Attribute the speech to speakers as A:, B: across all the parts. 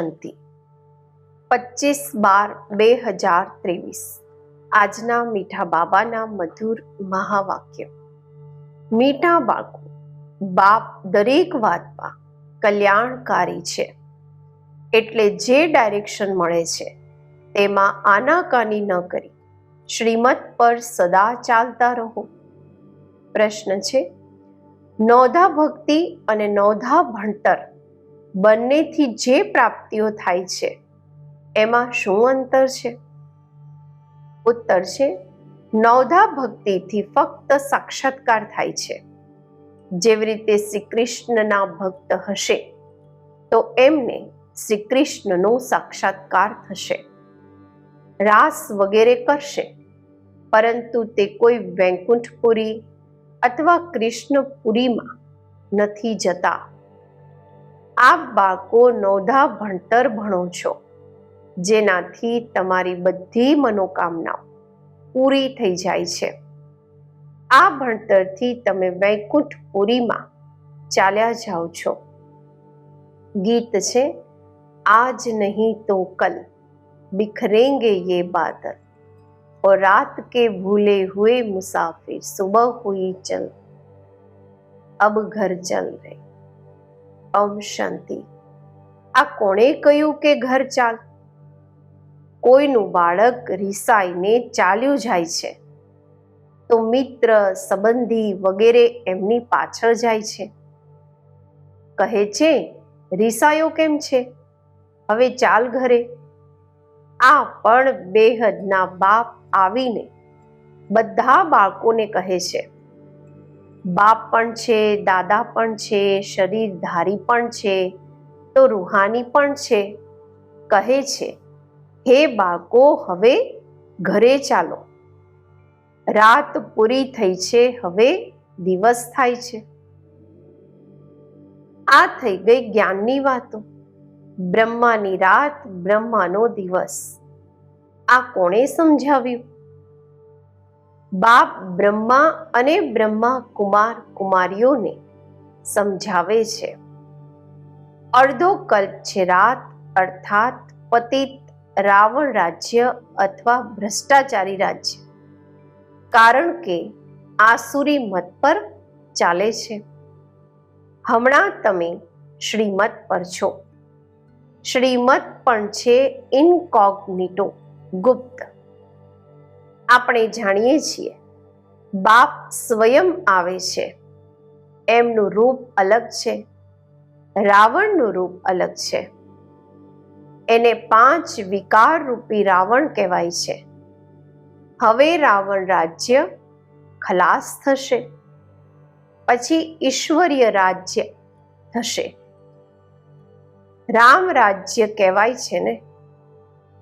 A: શાંતિ. પચીસ બાર બે હજાર ત્રેવીસ. આજના મીઠા બાબાના મધુર મહાવાક્ય. મીઠા બાળકો, બાપ દરેક વાતમાં કલ્યાણકારી છે. એટલે જે ડાયરેક્શન મળે છે, તેમાં આનાકાની ન કરી. શ્રીમત પર સદા ચાલતા રહો. પ્રશ્ન છે, નોધા ભક્તિ અને નોધા ભણતર બંનેથી જે પ્રાપ્તિઓ થાય છે, એમાં શું અંતર છે? ઉત્તર છે, નવધા ભક્તિથી ફક્ત સાક્ષાત્કાર થાય છે. જેવી રીતે શ્રી કૃષ્ણના ભક્ત હશે, તો એમને શ્રી કૃષ્ણનો સાક્ષાત્કાર થશે. રાસ વગેરે કરશે, પરંતુ તે કોઈ વૈકુંઠપુરી અથવા કૃષ્ણપુરીમાં નથી જતા. આપ બાળકો નોંધા ભણતર ભણો છો જેનાથી તમારી બધી મનોકામનાઓ પૂરી થઈ જાય છે આ ભણતરથી તમે વૈકુંઠપુરીમાં ચાલ્યા જાઓ છો ગીત છે આજ નહીં તો કલ बिखरेंगे ये बादल और रात के भूले हुए मुसाफिर सुबह हुई चल अब घर चल रहे ઓમ શાંતિ. આ કોણે કહ્યું કે ઘર ચાલ? કોઈનું બાળક રિસાઈને ચાલ્યું જાય છે. તો મિત્ર, સંબંધી વગેરે એમની પાછળ જાય છે. કહે છે, રિસાયો કેમ છે? હવે ચાલ ઘરે. આ પણ બેહદના બાપ આવીને બધા બાળકોને કહે છે. બાપ પણ છે, દાદા પણ છે, શરીરધારી પણ છે, તો રૂહાની પણ છે. કહે છે, હે બાળકો, હવે ઘરે ચાલો. રાત પૂરી થઈ છે, હવે દિવસ થાય છે. આ થઈ ગઈ જ્ઞાનની વાતો. બ્રહ્માની રાત, બ્રહ્માનો દિવસ. આ કોણે સમજાવ્યું? બાપ, બ્રહ્મા અને બ્રહ્મા કુમાર કુમારીઓને સમજાવે છે. અડધો કલ્પ છે રાત, અર્થાત પતિત રાવણ રાજ્ય અથવા ભ્રષ્ટાચારી રાજ્ય. કારણ કે આસુરી મત પર ચાલે છે. હમણાં તમે શ્રીમત પર છો. શ્રીમત પણ છે ઇનકોગ્નિટો ગુપ્ત. આપણે જાણીએ છીએ. બાપ સ્વયં આવે છે. એમનું રૂપ અલગ છે. રાવણનું રૂપ અલગ છે. એને પાંચ વિકાર રૂપી રાવણ કહેવાય છે. હવે રાવણ રાજ્ય ખલાસ થશે. પછી ઈશ્વરીય રાજ્ય થશે. રામ રાજ્ય કહેવાય છે ને?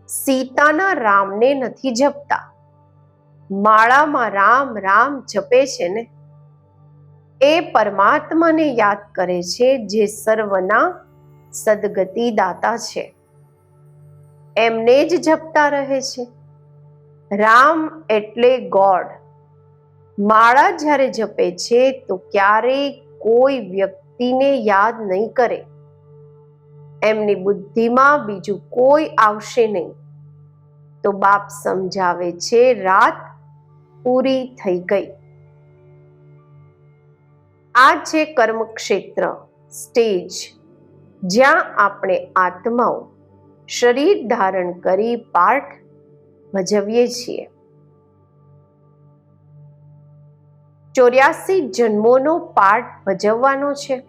A: સીતાના રામને નથી જપતા. માળામાં રામ રામ જપે છે ને, એ પરમાત્માને યાદ કરે છે જે સર્વના સદગતિ દાતા છે. એમને જ જપતા રહે છે. રામ એટલે ગોડ. માળા જ્યારે જપે છે તો ક્યારેય કોઈ વ્યક્તિને યાદ નહીં કરે. એમની બુદ્ધિમાં બીજું કોઈ આવશે નહીં. તો બાપ સમજાવે છે, રાત પૂરી થઈ ગઈ. આ છે કર્મક્ષેત્ર, સ્ટેજ, જ્યાં આપણે આત્માઓ શરીર ધારણ કરી પાઠ ભજવીએ છીએ. ચોર્યાસી જન્મોનો પાઠ ભજવવાનો છે.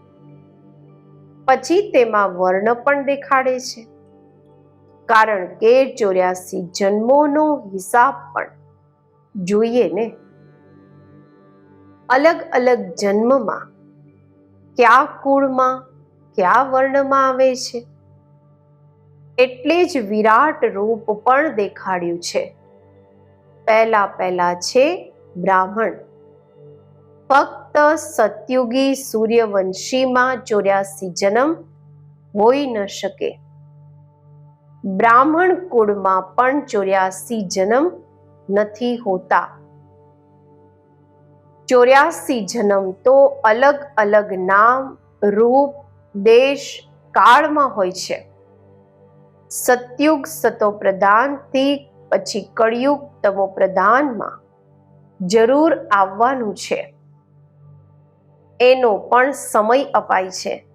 A: પછી તેમાં વર્ણ પણ દેખાડે છે. કારણ કે ચોર્યાસી જન્મોનો હિસાબ પણ જોઈએ ને? અલગ અલગ જન્મમાં કયા કુળમાં, કયા વર્ણમાં આવે છે? એટલે જ વિરાટ રૂપ પણ દેખાડ્યું છે. પહેલા પહેલા છે બ્રાહ્મણ. ફક્ત સતયુગી સૂર્યવંશીમાં ચોર્યાસી જન્મ હોઈ ન શકે. બ્રાહ્મણ કુળમાં પણ ચોર્યાસી જન્મ નથી હોતા. ચોર્યાસી જન્મ તો અલગ અલગ નામ, રૂપ, દેશ, કાળમાં હોય છે. સતયુગ સતો પ્રધાનથી પછી કળિયુગ તમો પ્રધાનમાં જરૂર આવવાનું છે. એનો પણ સમય અપાય છે.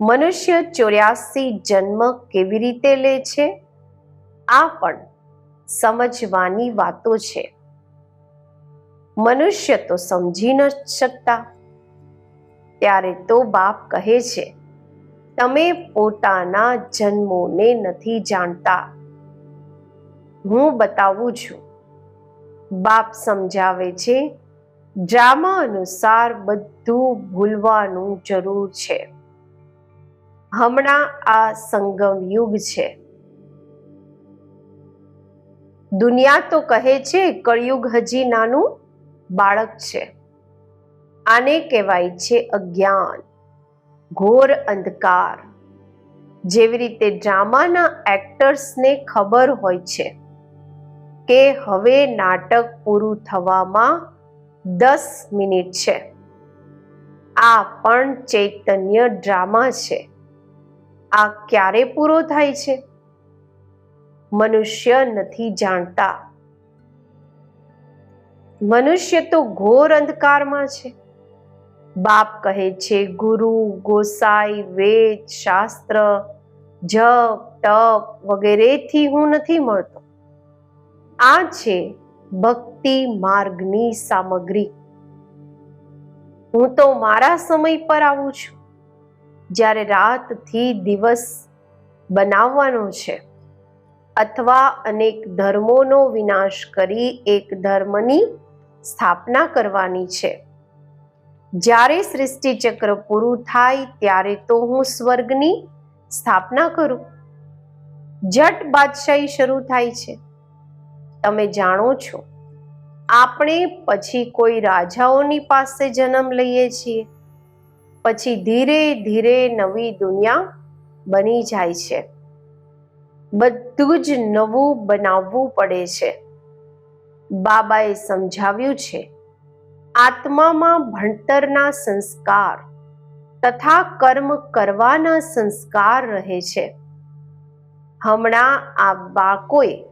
A: મનુષ્ય ચોર્યાસી જન્મ કેવી રીતે લે છે? આ પણ સમજવાની વાતો છે. મનુષ્ય તો સમજી ન શકતા. ત્યારે તો બાપ કહે છે, તમે પોતાના જન્મોને નથી જાણતા. હું બતાવું છું. બાપ સમજાવે છે, ડ્રામા અનુસાર બધું ભૂલવાનું જરૂર છે. હમણાં આ સંગમ યુગ છે. દુનિયા તો કહે છે, કળિયુગ હજી નાનું બાળક છે. આને કહેવાય છે અજ્ઞાન, ઘોર અંધકાર. જેવી રીતે ડ્રામાના એક્ટર્સને ખબર હોય છે કે હવે નાટક પૂરું થવામાં દસ મિનિટ છે. આ પણ ચૈતન્ય ડ્રામા છે. આ ક્યારે પૂરો થાય છે? મનુષ્ય નથી જાણતા. મનુષ્ય તો ઘોર અંધકારમાં છે. બાપ કહે છે, ગુરુ, ગોસાઈ, વેદ, શાસ્ત્ર, જપ, તપ વગેરેથી હું નથી મળતો. આ છે ભક્તિ માર્ગની સામગ્રી. હું તો મારા સમય પર આવું છું, જ્યારે રાતથી દિવસ બનાવવાનો છે. અથવા અનેક ધર્મોનો વિનાશ કરી એક ધર્મની સ્થાપના કરવાની છે. જ્યારે સૃષ્ટિચક્ર પૂરું થાય ત્યારે તો હું સ્વર્ગની સ્થાપના કરું. જટ બાદશાહી શરૂ થાય છે. તમે જાણો છો, આપણે પછી કોઈ રાજાઓની પાસે જન્મ લઈએ છીએ. પછી ધીરે ધીરે નવી દુનિયા બની જાય છે. બધું જ નવું બનાવવું પડે છે. બાબાએ સમજાવ્યું છે, આત્મામાં ભણતરના સંસ્કાર તથા કર્મ કરવાના સંસ્કાર રહે છે. હમણાં આ બાળકોએ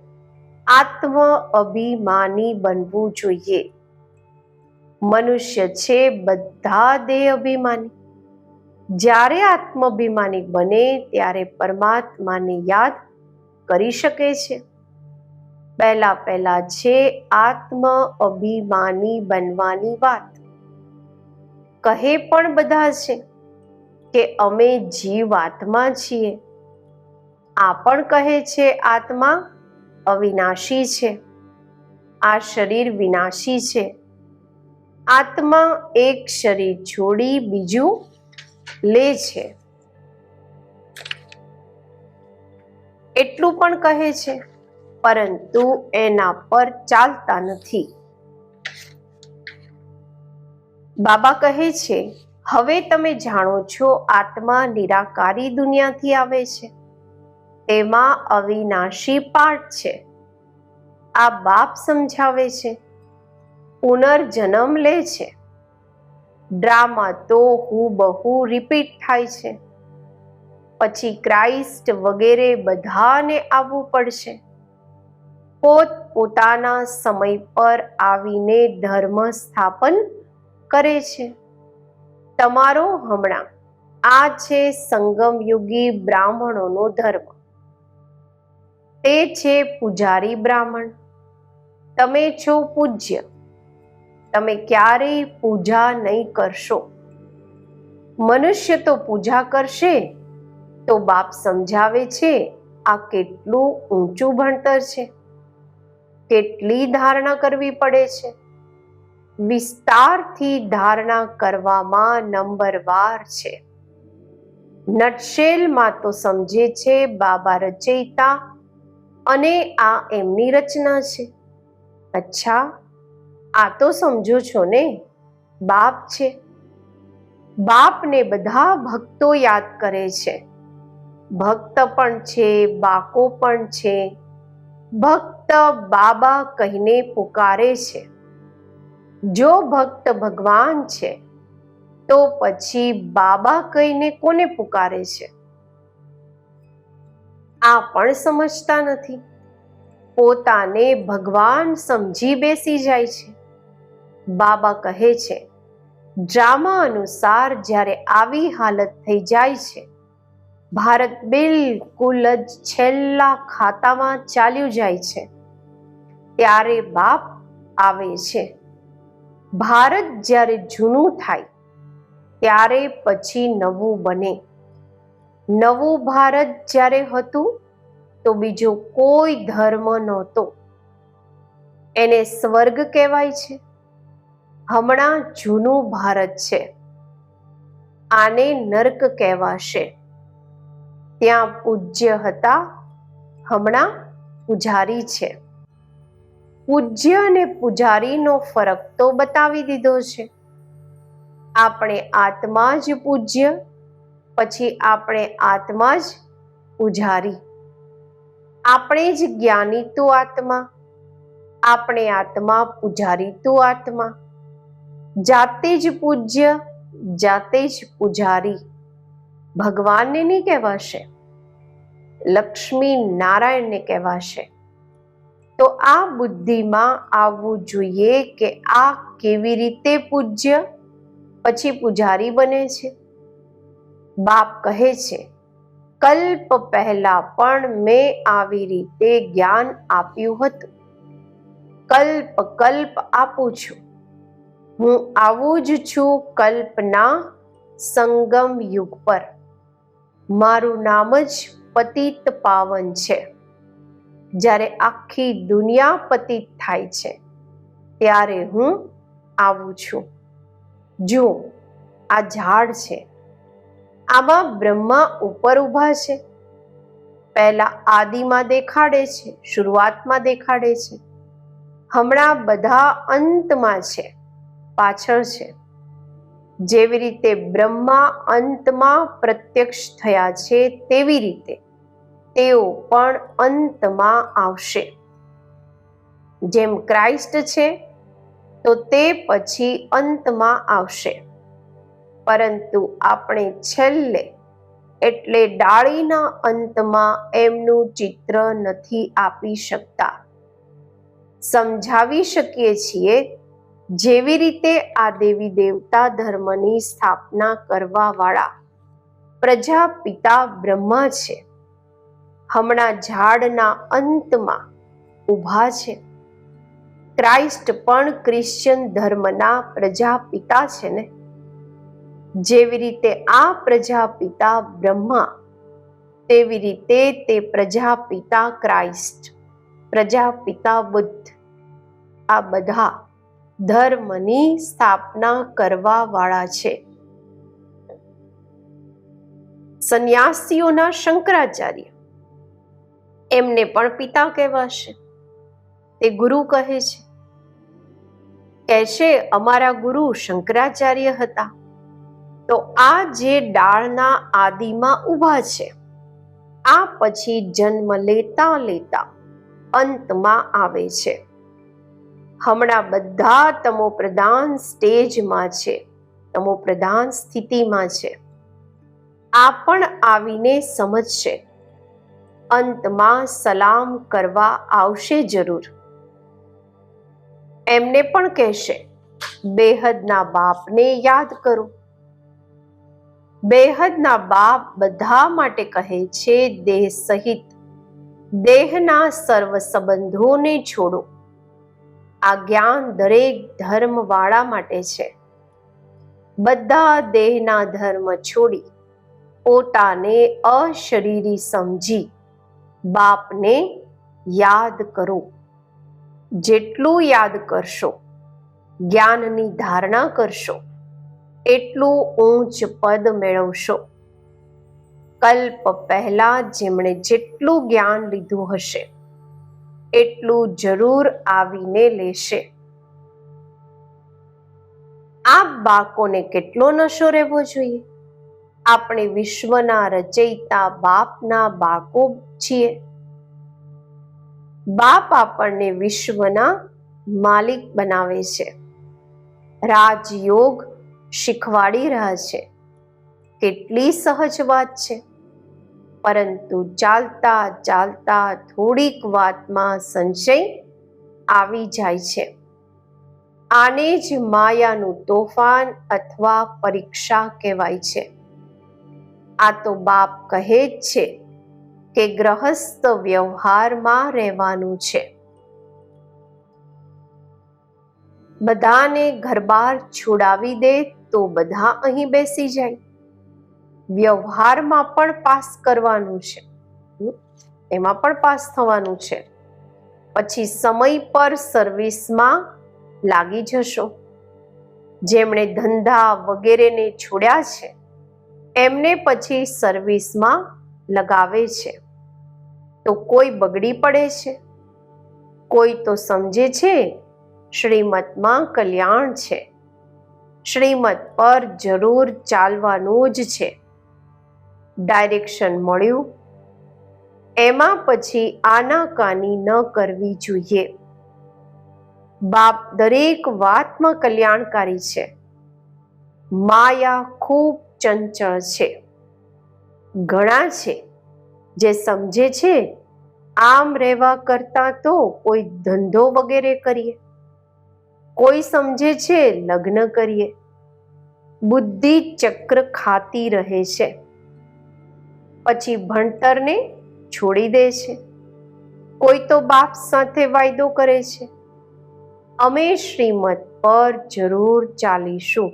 A: આત્મ અભિમાની બનવું જોઈએ. મનુષ્ય છે બધા દેહ અભિમાની. જ્યારે આત્માભિમાની બને ત્યારે પરમાત્માને યાદ કરી શકે છે? પહેલા પહેલા છે આત્મ અભિમાની બનવાની વાત. કહે પણ બધા છે કે અમે જીવ આત્મા છીએ. આ પણ કહે છે આત્મા અવિનાશી છે. આ શરીર વિનાશી છે. આત્મા એક શરીર છોડી બીજું લે છે. એટલું પણ કહે છે, પરંતુ એના પર ચાલતા નથી. બાબા કહે છે, હવે તમે જાણો છો, આત્મા નિરાકારી દુનિયાથી આવે છે. તેમાં અવિનાશી પાઠ છે. આ બાપ સમજાવે છે. પુનર્જન્મ લે છે. ડ્રામા તો હું બહુ રિપીટ થાય છે. પછી ક્રાઇસ્ટ વગેરે બધાને આવવું પડશે. પોત પોતાના સમય પર આવીને ધર્મ સ્થાપન કરે છે. તમારો હમણાં, આ છે સંગમયુગી બ્રાહ્મણોનો ધર્મ. તે છે પૂજારી બ્રાહ્મણ. તમે છો પૂજ્ય. તમે ક્યારેય પૂજા નહીં કરશો. મનુષ્ય તો પૂજા કરશે તો બાપ સમજાવે છે, આ કેટલું ઊંચું ભણતર છે. કેટલી ધારણા કરવી પડે છે. વિસ્તારથી ધારણા કરવામાં નંબરવાર છે. નટશેલમાં તો સમજે છે, બાબા રચયિતા અને આ એમની રચના છે. અચ્છા, આ તો સમજો છો ને? બાપ છે. બાપને બધા ભક્તો યાદ કરે છે. ભક્ત પણ છે, બાકો પણ છે. ભક્ત બાબા કહીને પુકારે છે. જો ભક્ત ભગવાન છે, તો પછી બાબા કહીને કોને પુકારે છે? આ પણ સમજતા નથી. પોતાને ભગવાન સમજી બેસી જાય છે. બાબા કહે છે ડ્રામા અનુસાર જ્યારે આવી હાલત થઈ જાય છે ભારત બિલકુલ જ છેલ્લા ખાતામાં ચાલ્યું જાય છે. ત્યારે બાપ આવે છે. ભારત જ્યારે જૂનું થાય, ત્યારે પછી નવું બને. નવું ભારત જ્યારે હતું, તો બીજો કોઈ ધર્મ નહોતો. એને સ્વર્ગ કહેવાય છે. હમણાં જૂનું ભારત છે. આને નર્ક કહેવાશે. ત્યાં પૂજ્ય હતા, હમણાં પૂજારી છે. પૂજ્ય અને પૂજારીનો ફરક તો બતાવી દીધો છે. આપણે આત્મા જ પૂજ્ય, પછી આપણે આત્મા જ પૂજારી. આપણે જ જ્ઞાની તું આત્મા, આપણે આત્મા પૂજારી તું આત્મા. જાતે જ પૂજ્ય, જાતે જ પૂજારી. ભગવાનને નહીં કહેવાશે? લક્ષ્મી નારાયણને કહેવાશે? તો આ બુદ્ધિમાં આવવું જોઈએ કે આ કેવી રીતે પૂજ્ય? પછી પૂજારી બને છે. બાપ કહે છે, કલ્પ પહેલા પણ મેં આવી રીતે જ્ઞાન આપ્યું હતું. કલ્પ કલ્પ આપું છું. હું આવું જ છું કલ્પના સંગમ યુગ પર. મારું નામ જ પતિત પાવન છે. જ્યારે આખી દુનિયા પતિત થાય છે, ત્યારે હું આવું છું. જુઓ, આ ઝાડ છે. આમાં બ્રહ્મા ઉપર ઊભા છે. પહેલા આદિમાં દેખાડે છે, શરૂઆતમાં દેખાડે છે. હમણાં બધા અંતમાં છે, પાછળ છે. જેવી રીતે બ્રહ્મા અંતમાં પ્રત્યક્ષ થયા છે, તેવી રીતે તેઓ પણ અંતમાં આવશે. જેમ ક્રાઇસ્ટ છે, તો તે પછી અંતમાં આવશે. પરંતુ આપણે છેલ્લે, એટલે ડાળીના અંતમાં એમનું ચિત્ર નથી આપી શકતા. સમજાવી શકીએ છીએ જેવી રીતે આ દેવી દેવતા ધર્મની સ્થાપના કરવાવાળા પ્રજાપિતા બ્રહ્મા છે, હમણાં ઝાડના અંતમાં ઊભા છે. ક્રાઇસ્ટ પણ ક્રિશ્ચિયન ધર્મના પ્રજાપિતા છે ને? જેવી રીતે આ પ્રજાપિતા બ્રહ્મા, તેવી રીતે તે પ્રજાપિતા ક્રાઇસ્ટ પ્રજાપિતા બુદ્ધ, આ બધા ધર્મની સ્થાપના કરવાવાળા છે. સંન્યાસીઓના શંકરાચાર્ય એમને પણ પિતા કહેવાશે. તે ગુરુ કહે છે. કહેશે, અમારા ગુરુ શંકરાચાર્ય હતા. તો આ જે ડાળના આદિમાં ઊભા છે, આ પછી જન્મ લેતા લેતા અંતમાં આવે છે. હમણાં બધા તમો પ્રધાન સ્ટેજમાં છે, તમો પ્રધાન સ્થિતિમાં છે. આ પણ આવીને સમજશે. અંતમાં સલામ કરવા આવશે જરૂર. એમને પણ કહેશે, બેહદના બાપને યાદ કરો. બેહદના બાપ બધા માટે કહે છે, દેહ સહિત દેહના સર્વ સંબંધોને છોડો. આ જ્ઞાન દરેક ધર્મવાળા માટે છે. બધા દેહના ધર્મ છોડી પોતાને અશરીરી સમજી બાપને યાદ કરો. જેટલું યાદ કરશો, જ્ઞાનની ધારણા કરશો, એટલું ઊંચ પદ મેળવશો. કલ્પ પહેલા જેમણે જેટલું જ્ઞાન લીધું હશે એટલું જરૂર આવીને લેશે. આ બાકોને કેટલો નશો રહેવો જોઈએ? આપણે વિશ્વના રચયિતા બાપના બાળકો છીએ. બાપ આપણને વિશ્વના માલિક બનાવે છે. રાજયોગ શીખવાડી રહ્યા છે. કેટલી સહજ વાત છે. પરંતુ ચાલતા ચાલતા થોડીક વાતમાં સંશય આવી જાય છે. આને જ માયાનું તોફાન અથવા પરીક્ષા કહેવાય છે. આ તો બાપ કહે જ છે કે ગ્રહસ્થ વ્યવહારમાં રહેવાનું છે. બધાને ઘરબાર છોડાવી દે તો બધા અહીં બેસી જાય. વ્યવહારમાં પણ પાસ કરવાનું છે. એમાં પણ પાસ થવાનું છે. પછી સમય પર સર્વિસમાં લાગી જશો. જેમણે ધંધા વગેરેને છોડ્યા છે, એમને પછી સર્વિસમાં લગાવે છે. તો કોઈ બગડી પડે છે? કોઈ તો સમજે છે, શ્રીમતમાં કલ્યાણ છે. શ્રીમત પર જરૂર ચાલવાનું જ છે. ડાયરેક્શન મળ્યું. એમાં પછી આનાકાની ન કરવી જોઈએ. બાપ દરેક વાતમાં કલ્યાણકારી છે. માયા ખૂબ ચંચળ છે. ઘણા છે જે સમજે છે, આમ રહેવા કરતા તો કોઈ ધંધો વગેરે કરીએ. કોઈ સમજે છે, લગ્ન કરીએ. બુદ્ધિ ચક્ર ખાતી રહે છે. પછી ભણતરને છોડી દે છે. કોઈ તો બાપ સાથે વાયદો કરે છે. અમે શ્રીમત પર જરૂર ચાલીશું.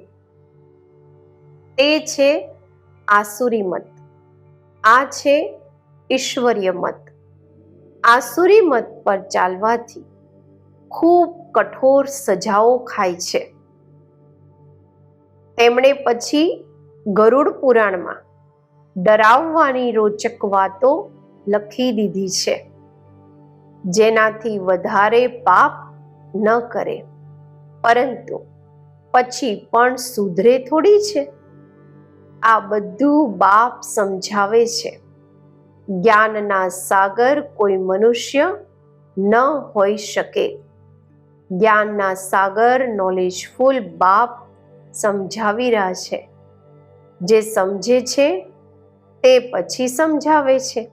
A: તે છે આસુરી મત. આ છે ઈશ્વરીય મત. આસુરી મત પર ચાલવાથી ખૂબ કઠોર સજાઓ ખાય છે. તેમણે પછી ગરુડ પુરાણમાં ડરાવવાની રોચક વાતો લખી દીધી છે. જેનાથી વધારે પાપ ન કરે. પરંતુ પછી પણ સુધરે થોડી છે. આ બધું બાપ સમજાવે છે. જ્ઞાનના સાગર કોઈ મનુષ્ય ન હોઈ શકે. જ્ઞાનના સાગર નોલેજફુલ બાપ સમજાવી રહ્યા છે. જે સમજે છે તે પછી સમજાવે છે.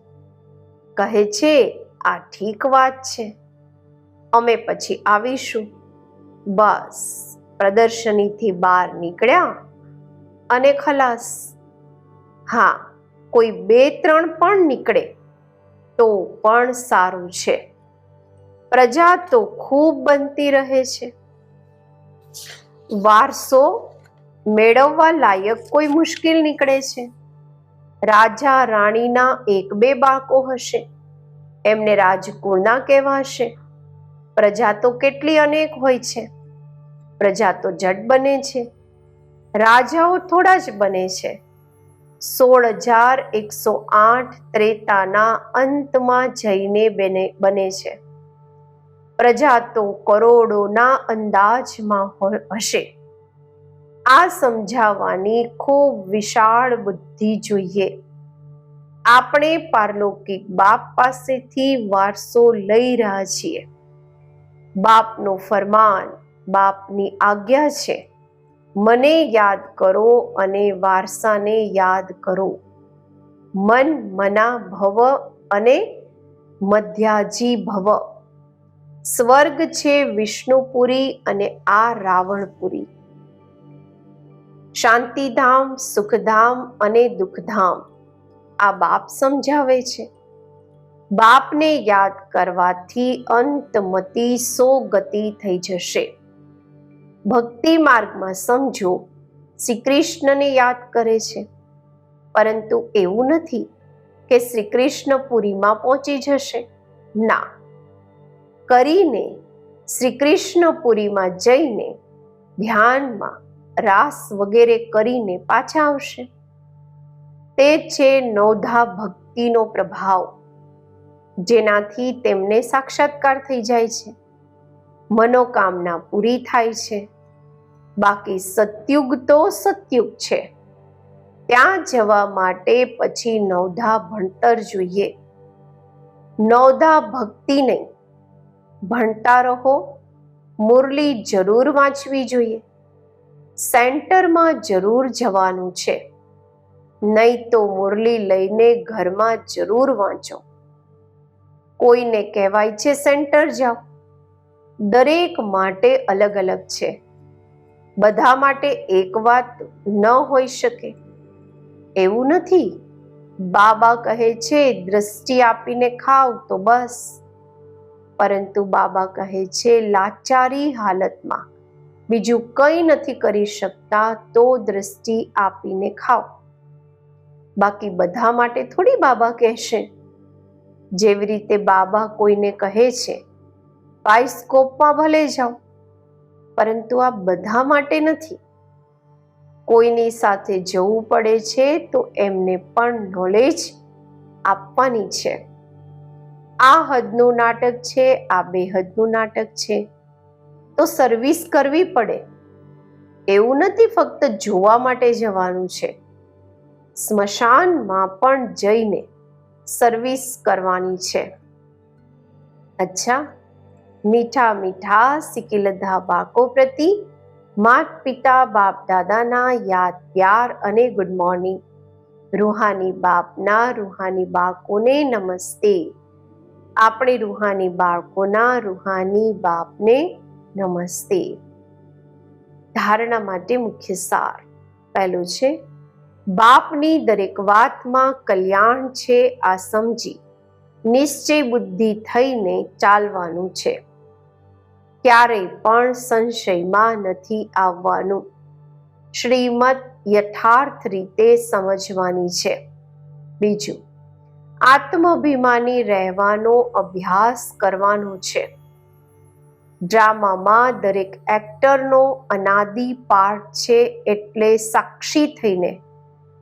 A: કહે છે, આ ઠીક વાત છે. અમે પછી આવીશું. બસ. પ્રદર્શનીથી બહાર નીકળ્યા અને ખલાસ. હા, કોઈ બે ત્રણ પણ નીકળે તો પણ સારું છે. પ્રજા તો ખૂબ બનતી રહે છે. વારસો મેળવવા લાયક કોઈ મુશ્કેલ નીકળે છે. રાજા રાણીના એક બે બાળકો હશે. એમને રાજકુળના કહેવાશે. પ્રજા તો કેટલી અનેક હોય છે. પ્રજા તો જટ બને છે. રાજાઓ થોડા જ બને છે. સોળ હજાર એકસો આઠ ત્રેતાના અંતમાં જઈને બને બને છે. પ્રજા તો કરોડોના અંદાજમાં હશે. આ સમજાવવાની ખૂબ વિશાળ બુદ્ધિ જોઈએ. આપણે પારલૌકિક બાપ પાસેથી વારસો લઈ રહ્યા છીએ. બાપનું ફરમાન બાપની આજ્ઞા છે. મને યાદ કરો અને વારસાને યાદ કરો. મન મના ભવ અને મધ્યાજી ભવ. સ્વર્ગ છે વિષ્ણુપુરી અને આ રાવણપુરી. શાંતિધામ, સુખધામ અને દુઃખધામ આ બાપ સમજાવે છે. બાપને યાદ કરવાથી અંતમતી સો ગતિ થઈ જશે. ભક્તિ માર્ગમાં સમજો શ્રી કૃષ્ણને યાદ કરે છે. પરંતુ એવું નથી કે શ્રી કૃષ્ણ પુરીમાં પહોંચી જશે. ના. કરીને શ્રી કૃષ્ણ પુરીમાં જઈને ધ્યાનમાં રાસ વગેરે કરીને પાછા આવશે. તે છે નવધા ભક્તિનો પ્રભાવ, જેનાથી તેમને સાક્ષાત્કાર થઈ જાય છે. મનોકામના પૂરી થાય છે. બાકી સતયુગ તો સતયુગ છે. ત્યાં જવા માટે પછી નવધા ભણતર જોઈએ. નવધા ભક્તિ નહીં. ભણતા રહો. મુરલી જરૂર વાંચવી જોઈએ. સેન્ટરમાં જરૂર જવાનું છે. નહીં તો મુરલી લઈને ઘરમાં જરૂર વાંચો. કોઈને કહેવાય છે સેન્ટર જાઓ. દરેક માટે અલગ અલગ છે. બધા માટે એક વાત ન હોઈ શકે. એવું નથી. બાબા કહે છે, દ્રષ્ટિ આપીને ખાવ તો બસ. પરંતુ બાબા કહે છે, લાચારી હાલતમાં. બીજું કંઈ નથી કરી શકતા તો દ્રષ્ટિ આપીને ખાઓ. બાકી બધા માટે થોડી બાબા કહેશે. જેવી રીતે બાબા કોઈને કહે છે બાયસ્કોપમાં ભલે જાઓ. પરંતુ આ બધા માટે નથી. કોઈની સાથે જવું પડે છે તો એમને પણ નોલેજ આપવાની છે. આ હદનું નાટક છે, આ બેહદનું નાટક છે. તો સર્વિસ કરવી પડે. એવું નથી ફક્ત જોવા માટે જવાનું છે. સ્મશાનમાં પણ જઈને સર્વિસ કરવાની છે. અચ્છા, મીઠા મીઠા સિકિલધા બાકો પ્રતિ, માત પિતા બાપ દાદાના યાદ પ્યાર અને ગુડ મોર્નિંગ રૂહાની બાપના રૂહાની બાળકોને નમસ્તે. આપણે રૂહાની બાળકોના રૂહાની બાપને નમસ્તે. ધારણા માટે મુખ્ય સાર. પહેલું છે, બાપની દરેક વાતમાં કલ્યાણ છે, આ સમજી. નિશ્ચય બુદ્ધિ થઈને ચાલવાનું છે. ક્યારેય પણ સંશયમાં નથી આવવાનું. શ્રીમત યથાર્થ રીતે સમજવાની છે. બીજું, આત્માભિમાની રહેવાનો અભ્યાસ કરવાનો છે. ડ્રામામાં દરેક એક્ટરનો અનાદિ પાર્ટ છે એટલે સાક્ષી થઈને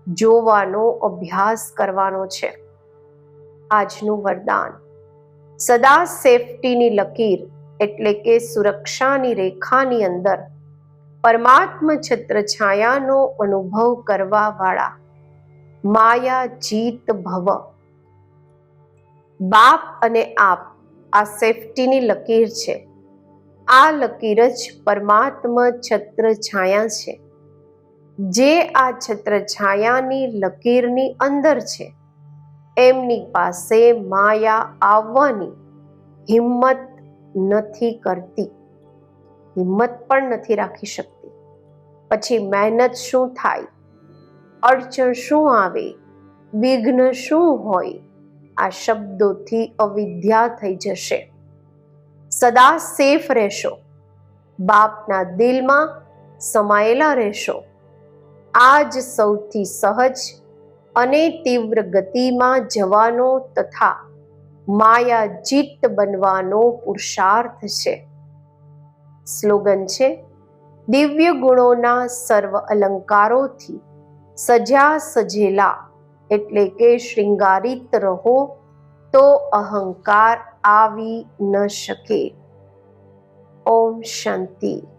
A: જોવાનો, અભ્યાસ કરવાનો છે. આજનું વરદાન. સદા સેફટીની લકીર એટલે કે સુરક્ષાની રેખાની અંદર પરમાત્મ છત્ર છાયાનો અનુભવ કરવાવાળા માયા જીત ભવ. બાપ અને આપ આ સેફટીની લકીર છે. આ લકીર જ પરમાત્મ છત્ર છાયા છે. જે આ છત્ર છાયાની લકીરની અંદર છે. એમની પાસે માયા આવવાની હિંમત નથી કરતી. હિંમત પણ નથી રાખી શકતી. પછી મહેનત શું થાય? અડચણ શું આવે? વિઘ્ન શું હોય? આ શબ્દોથી અવિદ્યા થઈ જશે. સદા સેફ રહેશો. બાપના દિલમાં સમાયેલા રહેશો. આ જ સૌથી સહજ અને તીવ્ર ગતિમાં જવાનો તથા માયા જીત બનવાનો પુરુષાર્થ છે. સ્લોગન છે, દિવ્ય ગુણોના સર્વ અલંકારોથી સજા સજેલા એટલે કે શૃંગારિત રહો તો અહંકાર આવી ન શકે. ઓમ શાંતિ.